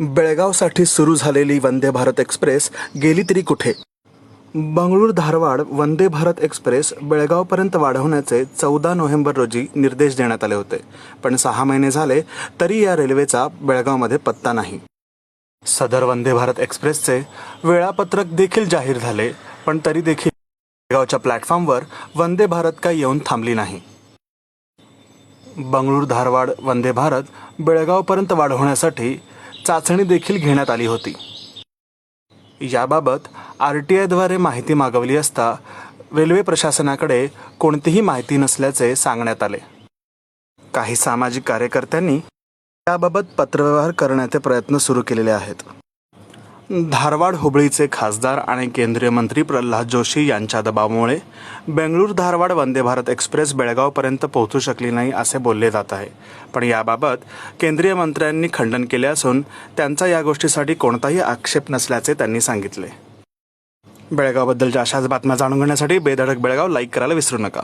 बेळगावसाठी सुरू झालेली वंदे भारत एक्सप्रेस गेली तरी कुठे? बंगळूर धारवाड वंदे भारत एक्सप्रेस बेळगावपर्यंत वाढवण्याचे चौदा नोव्हेंबर रोजी निर्देश देण्यात आले होते. पण सहा महिने झाले तरी या रेल्वेचा बेळगावमध्ये पत्ता नाही. सदर वंदे भारत एक्सप्रेसचे वेळापत्रक देखील जाहीर झाले पण तरी देखील बेळगावच्या प्लॅटफॉर्मवर वंदे भारत काही येऊन थांबली नाही. बंगळूर धारवाड वंदे भारत बेळगावपर्यंत वाढवण्यासाठी चाचणी देखील घेण्यात आली होती. याबाबत आर टी आयद्वारे माहिती मागवली असता रेल्वे प्रशासनाकडे कोणतीही माहिती नसल्याचे सांगण्यात आले. काही सामाजिक कार्यकर्त्यांनी याबाबत पत्रव्यवहार करण्याचे प्रयत्न सुरू केलेले आहेत. धारवाड हुबळीचे खासदार आणि केंद्रीय मंत्री प्रल्हाद जोशी यांच्या दबावामुळे बेंगळूर धारवाड वंदे भारत एक्सप्रेस बेळगावपर्यंत पोहोचू शकली नाही असे बोलले जात आहे. पण याबाबत केंद्रीय मंत्र्यांनी खंडन केले असून त्यांचा या गोष्टीसाठी कोणताही आक्षेप नसल्याचे त्यांनी सांगितले. बेळगावबद्दलच्या अशाच बातम्या जाणून घेण्यासाठी बेधडक बेळगाव लाईक करायला विसरू नका.